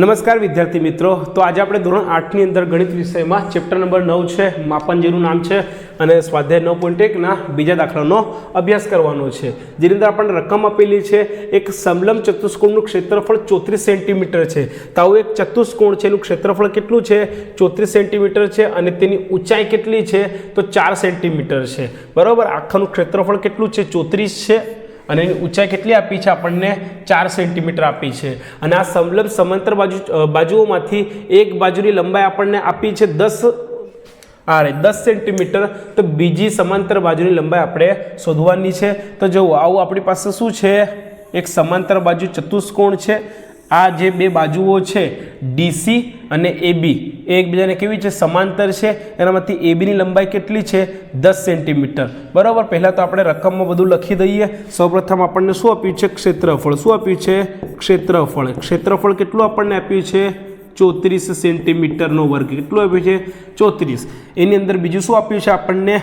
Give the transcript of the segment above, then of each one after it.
નમસ્કાર વિદ્યાર્થી મિત્રો. તો આજે આપણે ધોરણ આઠની અંદર ગણિત વિષયમાં ચેપ્ટર નંબર નવ છે માપન જેનું નામ છે અને સ્વાધ્યાય નવ પોઈન્ટ એકના બીજા દાખલાનો અભ્યાસ કરવાનો છે. જેની અંદર આપણને રકમ આપેલી છે, એક સમલમ ચતુષ્કોણનું ક્ષેત્રફળ ચોત્રીસ સેન્ટીમીટર છે. તો આવું એક ચતુષ્કોણ છે, એનું ક્ષેત્રફળ કેટલું છે? ચોત્રીસ સેન્ટીમીટર છે અને તેની ઊંચાઈ કેટલી છે? તો ચાર સેન્ટીમીટર છે. બરાબર? આખાનું ક્ષેત્રફળ કેટલું છે? ચોત્રીસ છે. અને એની ઊંચાઈ કેટલી આપી છે આપણને? ચાર સેન્ટીમીટર આપી છે. અને આ સમલંબ સમાંતર બાજુ બાજુઓમાંથી એક બાજુની લંબાઈ આપણને આપી છે દસ અરે દસ સેન્ટીમીટર તો બીજી સમાંતર બાજુની લંબાઈ આપણે શોધવાની છે. તો જુઓ આવું આપણી પાસે શું છે? એક સમાંતર બાજુ ચતુષ્કોણ છે. આ જે બે બાજુઓ છે, ડીસી અને એબી. એ એકબીજાને કેવી છે સમાંતર છે, એનામાંથી એબીની લંબાઈ કેટલી છે, દસ સેન્ટીમીટર. બરાબર? પહેલાં તો આપણે રકમમાં બધું લખી દઈએ. સૌપ્રથમ આપણને શું આપ્યું છે? ક્ષેત્રફળ. શું આપ્યું છે? ક્ષેત્રફળ. ક્ષેત્રફળ કેટલું આપણને આપ્યું છે? ચોત્રીસ સેન્ટીમીટરનો વર્ગ. કેટલું આપ્યું છે? ચોત્રીસ. એની અંદર બીજું શું આપ્યું છે આપણને?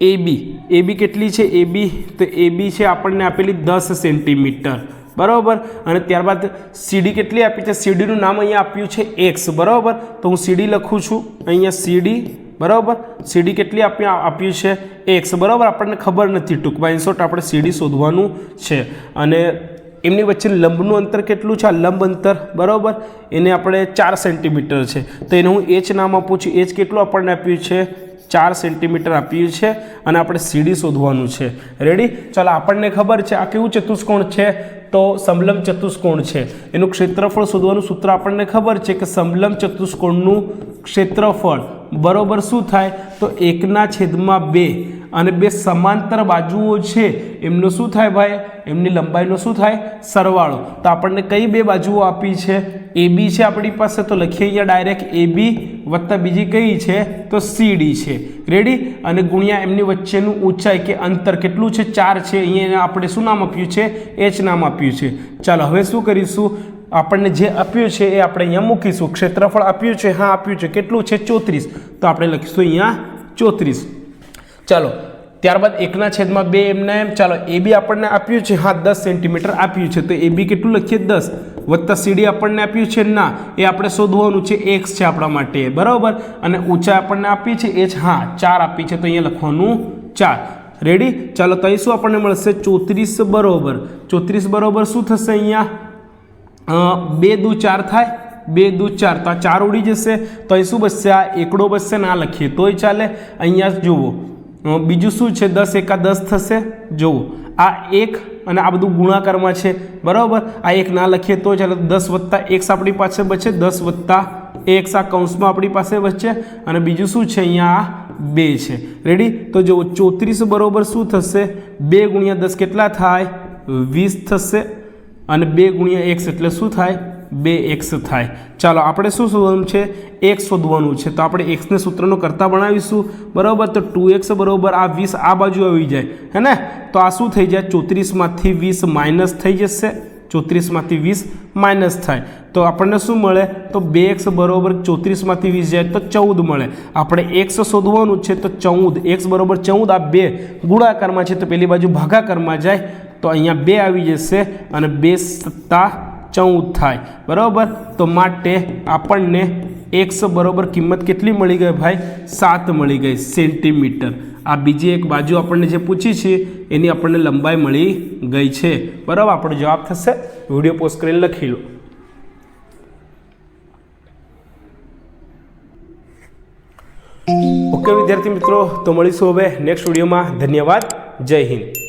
એબી એબી કેટલી છે? એબી તો એબી છે આપણને આપેલી દસ સેન્ટીમીટર. બરાબર? અને ત્યારબાદ સીડી કેટલી આપી છે? સીડીનું નામ અહીંયા આપ્યું છે એક્સ બરાબર? તો હું સીડી લખું છું. અહીંયા સીડી બરાબર? સીડી કેટલી આપી આપ્યું છે? એક્સ બરાબર? આપણને ખબર નથી ટૂંકમાં. ઇન્સોર્ટ આપણે સીડી શોધવાનું છે. અને એમની વચ્ચે લંબનું અંતર કેટલું છે? આ લંબ અંતર, બરાબર? એને આપણે ચાર સેન્ટીમીટર છે. તો એને હું એચ નામ આપું છું. એચ કેટલું આપણને આપ્યું છે? ચાર સેન્ટીમીટર આપ્યું છે અને આપણે સીડી શોધવાનું છે. રેડી ચાલો, આપણને ખબર છે આ કેવું ચતુષ્કોણ છે? તો સમલમ ચતુષ્કોણ છે. એનું ક્ષેત્રફળ શોધવાનું સૂત્ર આપણને ખબર છે કે સમલમ ચતુષ્કોણનું ક્ષેત્રફળ બરોબર શું થાય? તો એકના છેદમાં બે. અને બે સમાંતર બાજુઓ છે. એમનો શું થાય ભાઈ? એમની લંબાઈનો શું થાય? સરવાળો. તો આપણને કઈ બે બાજુઓ આપી છે? એ બી છે આપણી પાસે. તો લખીએ અહીંયા ડાયરેક્ટ એ બી વત્તા બીજી કઈ છે? તો સી ડી છે. રેડી અને ગુણ્યા એમની વચ્ચેનું ઊંચાઈ કે અંતર કેટલું છે? ચાર છે. અહીંયા આપણે શું નામ આપ્યું છે? એચ નામ આપ્યું છે. ચાલો, હવે શું કરીશું? આપણને જે આપ્યું છે એ આપણે અહીંયા મૂકીશું. ક્ષેત્રફળ આપ્યું છે? હા, આપ્યું છે. કેટલું છે? ચોત્રીસ. તો આપણે લખીશું અહીંયા ચોત્રીસ. ચાલો ત્યારબાદ એકના છેદમાં બે એમના એમ, ચાલો, એ બી આપણને આપ્યું છે. હા, દસ સેન્ટીમીટર આપ્યું છે. તો એ બી કેટલું લખીએ? દસ. વત્તા સીડી આપણને આપ્યું છે ના. એ આપણે શોધવાનું છે. એક્સ છે આપણા માટે. બરાબર? અને ઊંચાઈ આપણને આપી છે. એ હા, ચાર આપી છે. તો અહીંયા લખવાનું ચાર. રેડી ચાલો તો શું આપણને મળશે. ચોત્રીસ બરાબર. ચોત્રીસ બરોબર શું થશે અહીંયા? બે દુ ચાર થાય. બે દુ ચાર. તો આ ચાર ઉડી જશે. તો અહીં શું બચશે આ એકડો બચશે ના લખીએ. તોય ચાલે. અહીંયા જુઓ. બીજું શું છે? દસ એકા દસ થશે? જુઓ આ એક અને આ બધું ગુણાકારમાં છે. બરાબર? આ એક ના લખીએ તો ચાલો દસ વત્તા એક્સ આપણી પાસે બચે. દસ વત્તા એક્સ આ કૌંસમાં આપણી પાસે બચશે અને બીજું શું છે? અહીંયા આ બે છે. રેડી તો જુઓ ચોત્રીસ બરાબર શું થશે? બે ગુણ્યા દસ કેટલા થાય? વીસ થશે. અને બે ગુણ્યા એક્સ એટલે શું થાય? બે એક્સ થાય. ચાલો, આપણે શું શોધવાનું છે? એક્સ શોધવાનું છે. તો આપણે એક્સને સૂત્રનો કરતા બનાવીશું. બરાબર? તો ટુ એક્સ બરાબર આ વીસ આ બાજુ આવી જાય. હે ને? તો આ શું થઈ જાય? ચોત્રીસમાંથી વીસ માઇનસ થઈ જશે. ચોત્રીસમાંથી વીસ માઇનસ થાય. તો આપણને શું મળે? તો બે એક્સ બરોબર ચોત્રીસમાંથી વીસ જાય તો ચૌદ મળે. આપણે એક્સ શોધવાનું છે તો ચૌદ. એક્સ બરોબર ચૌદ, આ બે ગુણાકારમાં છે તો પેલી બાજુ ભાગાકારમાં જાય. તો અહીંયા બે આવી જશે અને બે સત્તા ચૌદ થાય. બરાબર? તો માટે આપણને એક્સ બરાબર કિંમત કેટલી મળી ગઈ ભાઈ? સાત મળી ગઈ સેન્ટીમીટર. આ બીજી એક બાજુ આપણને જે પૂછી છે, એની આપણને લંબાઈ મળી ગઈ છે. બરાબર? આપણો જવાબ થશે, વીડિયો પોસ્ટ કરીને લખી લો. ઓકે, વિદ્યાર્થી મિત્રો, તો મળીશું હવે નેક્સ્ટ વિડીયોમાં. ધન્યવાદ. જય હિન્દ.